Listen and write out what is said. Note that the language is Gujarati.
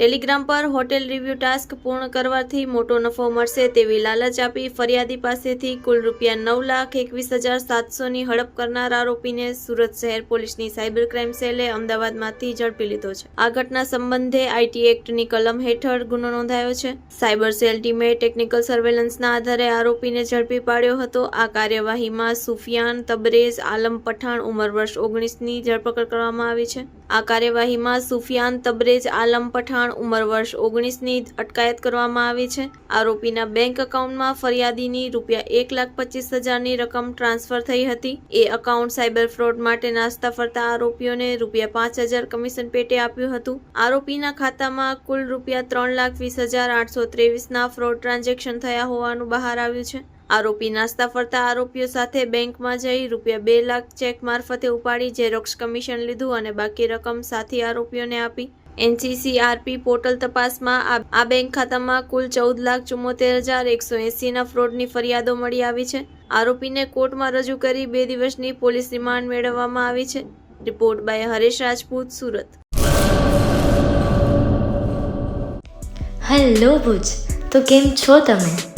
ટેલિગ્રામ પર હોટેલ રિવ્યુ ટાસ્ક પૂર્ણ કરવાથી મોટો નફો મળશે તેવી લાલચ આપી ફરિયાદી પાસેથી કુલ રૂપિયા નવ લાખ એકવીસ હજાર સાતસોની હડપ કરનાર આરોપીને સુરત શહેર પોલીસની સાયબર ક્રાઇમ સેલે અમદાવાદમાંથી ઝડપી લીધો છે. આ ઘટના સંબંધે આઈટી એક્ટની કલમ હેઠળ ગુનો નોંધાયો છે. સાયબર સેલ ટીમે ટેકનિકલ સર્વેલન્સના આધારે આરોપીને ઝડપી પાડ્યો હતો. આ કાર્યવાહીમાં સુફિયાન તબરેઝ આલમ પઠાણ ઉંમર વર્ષ ઓગણીસની ધરપકડ કરવામાં આવી છે. આ કાર્યવાહીમાં સુફિયાન તબરેજ આલમ પઠાણ ઉંમર વર્ષ ઓગણીસની અટકાયત કરવામાં આવી છે. આરોપીના બેંક એકાઉન્ટમાં ફરિયાદીની રૂપિયા એક લાખ પચીસ હજારની રકમ ટ્રાન્સફર થઈ હતી. એ એકાઉન્ટ સાયબર ફ્રોડ માટે નાસ્તા ફરતા આરોપીઓને રૂપિયા પાંચ હજાર કમિશન પેટે આપ્યું હતું. આરોપીના ખાતામાં કુલ રૂપિયા ત્રણ લાખ વીસ હજાર આઠસો ત્રેવીસના ફ્રોડ ટ્રાન્ઝેક્શન થયા હોવાનું બહાર આવ્યું છે. આરોપી નાસ્તા ફરતા આરોપીઓ સાથે બેંકમાં જઈ રૂપિયા બે લાખ ચેક મારફતે ઉપાડી ઝેરોક્સ કમિશન લીધું અને બાકી રકમ સાથી આરોપીઓને આપી. એનસીસીઆરપી પોર્ટલ તપાસમાં આ- બેંક ખાતામાં કુલ ચૌદ લાખ ચુમ્મોતેર હજાર એકસો એંસીના ફ્રોડની ફરિયાદો મળી આવી છે. આરોપીને કોર્ટમાં રજૂ કરી બે દિવસની પોલીસ રિમાન્ડ મેળવવામાં આવી છે. Report by Haresh Rajput, Surat. Hello Bhuj, તો કેમ છો તમે?